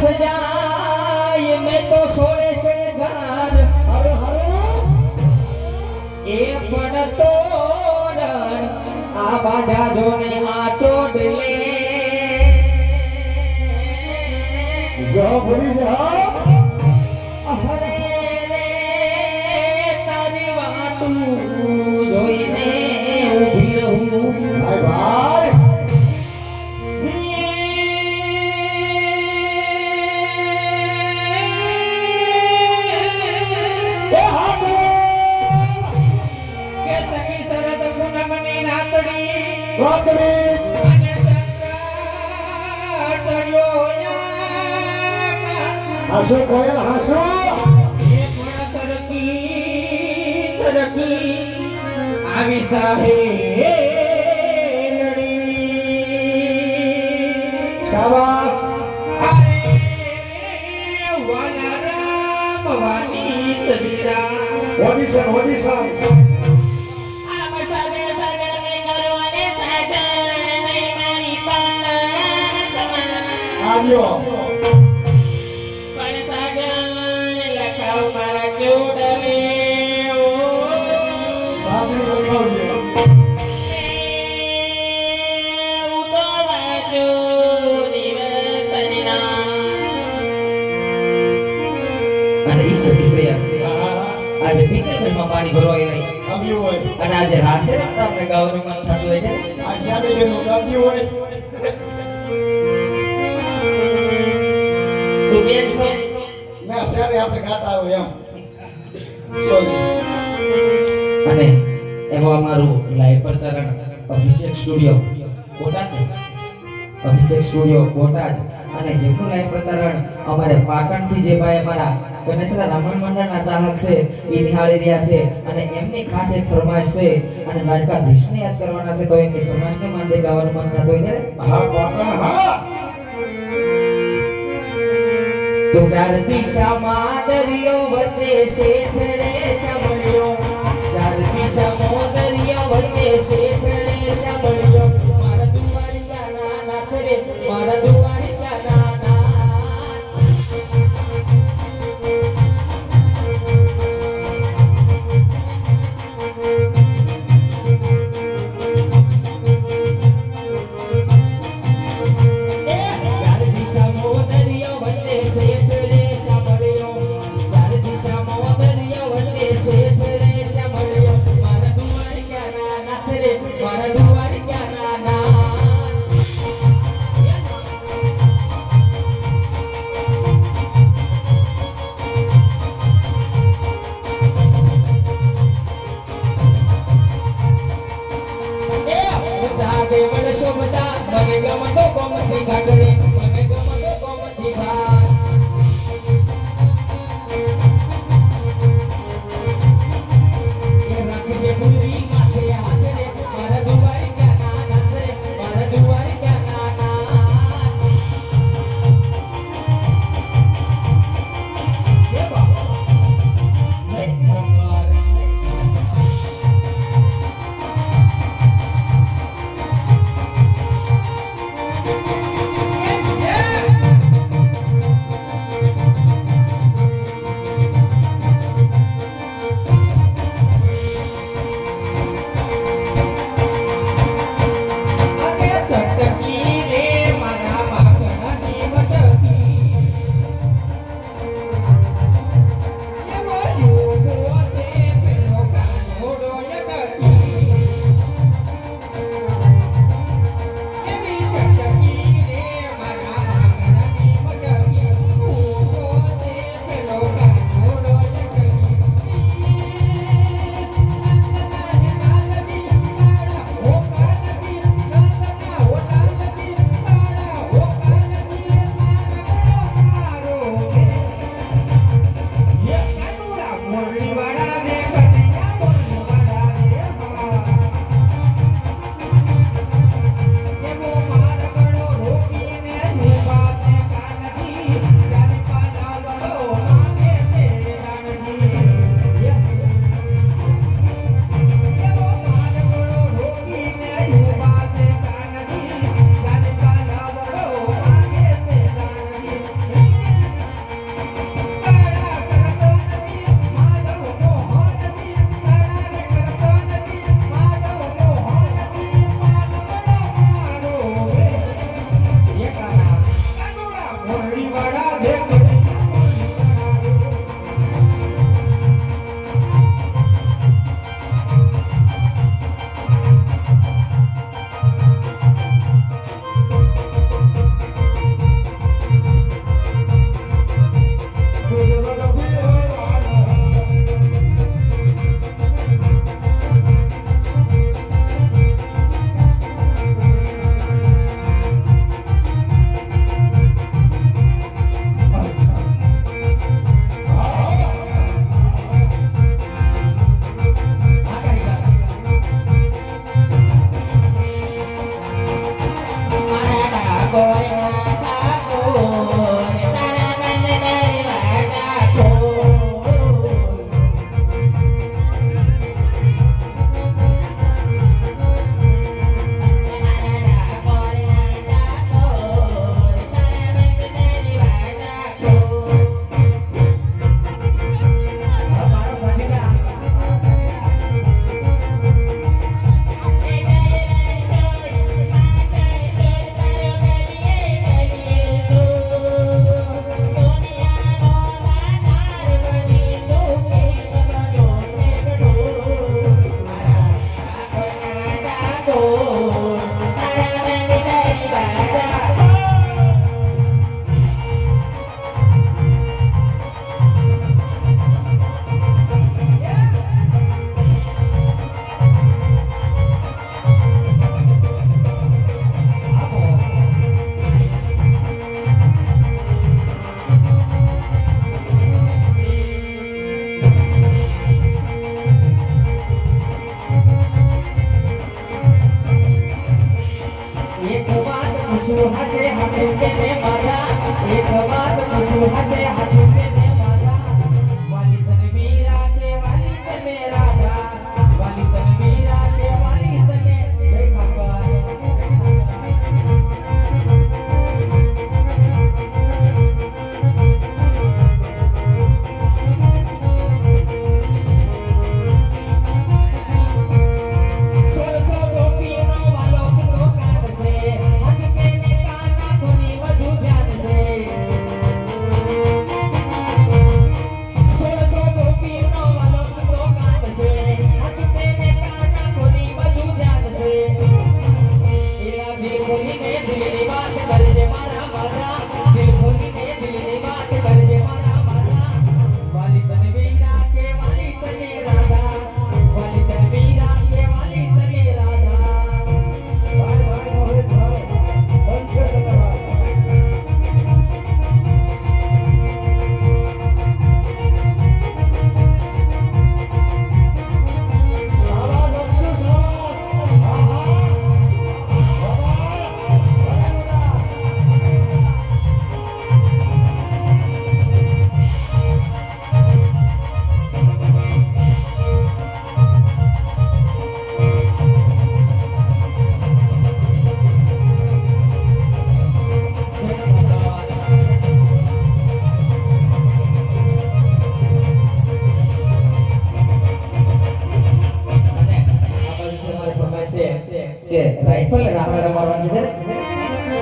સજાય, મેં તો સોળે શણગાર હર હારું. એ પણ તોરણ આ બાધા જોને આ તોડલે. જો ભૂલી જા હાસો કોયલ હાસો. તરકી તરકી આવી સાહે ઓડિશન ઓડિશન આવ્યો. આજે પીતળ ઘરમાં પાણી ભરવાય નહીં. આવ્યું હોય. અને આજે રાસે રમતા આપણે ગાવાનું મન થતું હોય છે આ શાદી હોય. બેન છો ના સારે આપણે ગાતા હોય એમ. અને એમાં અમારું લાઈવ પ્રચારણ અભિષેક સ્ટુડિયો બોટાદ. અભિષેક સ્ટુડિયો બોટાદ. અને જેમનું લાઈવ પ્રચારણ અમારે પાટણથી જે ભાઈ અમારા ગણેશના રામણ મંડળના ચાહક છે એ નિહાળી રહ્યા છે. અને એમની ખાસ એક ફરમાઈશ છે અને દ્વારકાધીશને યાદ કરવાના છે તો એમની ફરમાઈશને માટે ગાવાનું મન થતું હોય ને હા પાટણ હા. ચાર દિશામાં દરિયો વચ્ચે શેઠ રે સાંભળ્યો Thank you.